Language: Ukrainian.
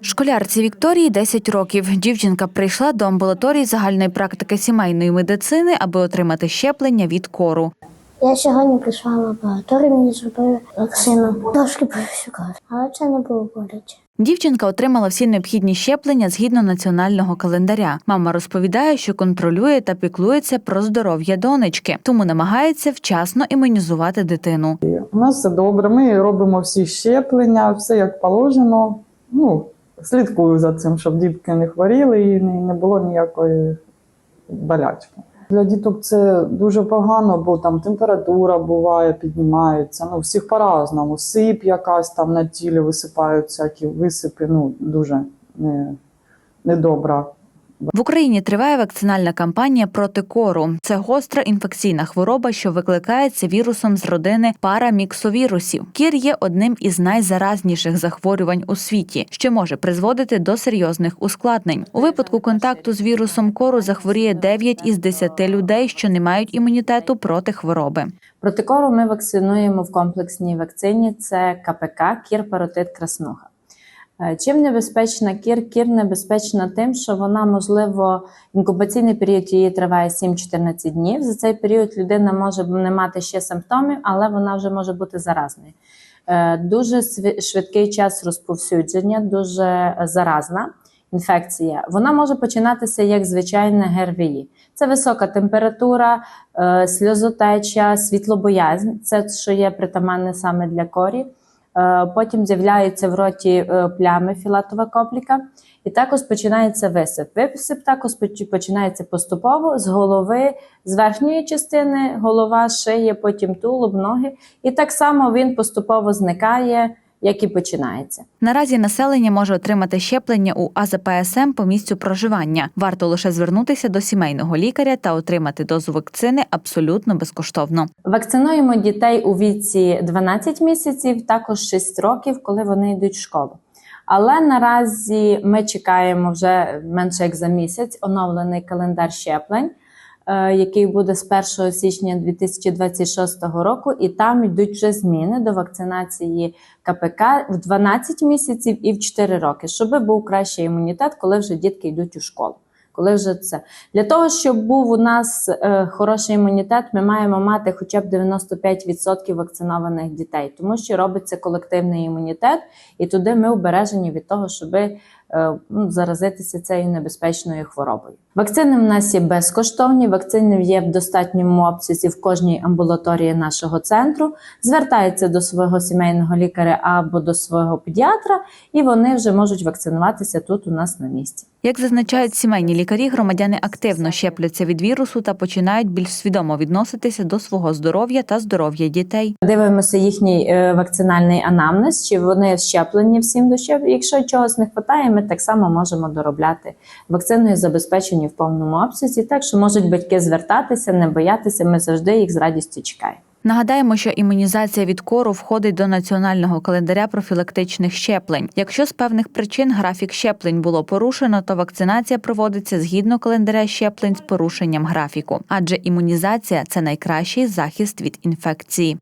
Школярці Вікторії 10 років. Дівчинка прийшла до амбулаторії загальної практики сімейної медицини, аби отримати щеплення від кору. Я сьогодні прийшла в лабораторію, мені зробили вакцину. Трошки повсюкав, але це не було боляче. Дівчинка отримала всі необхідні щеплення згідно національного календаря. Мама розповідає, що контролює та піклується про здоров'я донечки, тому намагається вчасно імунізувати дитину. У нас все добре. Ми робимо всі щеплення, все як положено. Ну, слідкую за цим, щоб дітки не хворіли і не, було ніякої болячки. Для діток це дуже погано, бо там температура буває, піднімається. Ну, всіх по-разному. Сип якась там на тілі висипають всякі висипи, ну, дуже не, недобра. В Україні триває вакцинальна кампанія проти кору. Це гостра інфекційна хвороба, що викликається вірусом з родини параміксовірусів. Кір є одним із найзаразніших захворювань у світі, що може призводити до серйозних ускладнень. У випадку контакту з вірусом кору захворіє 9 із 10 людей, що не мають імунітету проти хвороби. Проти кору ми вакцинуємо в комплексній вакцині. Це КПК, кір, паротит, краснуха. Е, Чим небезпечна кір? Кір небезпечна тим, що вона, можливо, інкубаційний період її триває 7-14 днів. За цей період людина може не мати ще симптомів, але вона вже може бути заразною. Е, Дуже швидкий час розповсюдження, дуже заразна інфекція. Вона може починатися як звичайне ГРВІ. Це висока температура, е, сльозотеча, світлобоязнь. Це що є притаманне саме для корі. Е, Потім з'являються в роті е, плями філатова копліка, і також починається висип. Висип також починається поступово з голови, з верхньої частини, голова, шиє, потім тулуб, ноги. І так само він поступово зникає, як і починається. Наразі населення може отримати щеплення у АЗПСМ по місцю проживання. Варто лише звернутися до сімейного лікаря та отримати дозу вакцини абсолютно безкоштовно. Вакцинуємо дітей у віці 12 місяців, також 6 років, коли вони йдуть в школу. Але наразі ми чекаємо вже менше як за місяць оновлений календар щеплень, який буде з 1 січня 2026 року, і там йдуть вже зміни до вакцинації КПК в 12 місяців і в 4 роки, щоб був кращий імунітет, коли вже дітки йдуть у школу. Коли вже це для того, щоб був у нас е, хороший імунітет, ми маємо мати хоча б 95% вакцинованих дітей, тому що робиться колективний імунітет, і туди ми обережені від того, щоб е, заразитися цією небезпечною хворобою. Вакцини в нас є безкоштовні. Вакцини є в достатньому обсязі в кожній амбулаторії нашого центру. Звертаються до свого сімейного лікаря або до свого педіатра, і вони вже можуть вакцинуватися тут у нас на місці. Як зазначають сімейні лікарі, громадяни активно щепляться від вірусу та починають більш свідомо відноситися до свого здоров'я та здоров'я дітей. Дивимося їхній е, вакцинальний анамнез, чи вони щеплені всім до щеп. Якщо чогось не вистачає, ми так само можемо доробляти вакциною забезпечені в повному обсязі. Так що можуть батьки звертатися, не боятися. Ми завжди їх з радістю чекаємо. Нагадаємо, що імунізація від кору входить до національного календаря профілактичних щеплень. Якщо з певних причин графік щеплень було порушено, то вакцинація проводиться згідно календаря щеплень з порушенням графіку, адже імунізація це найкращий захист від інфекції.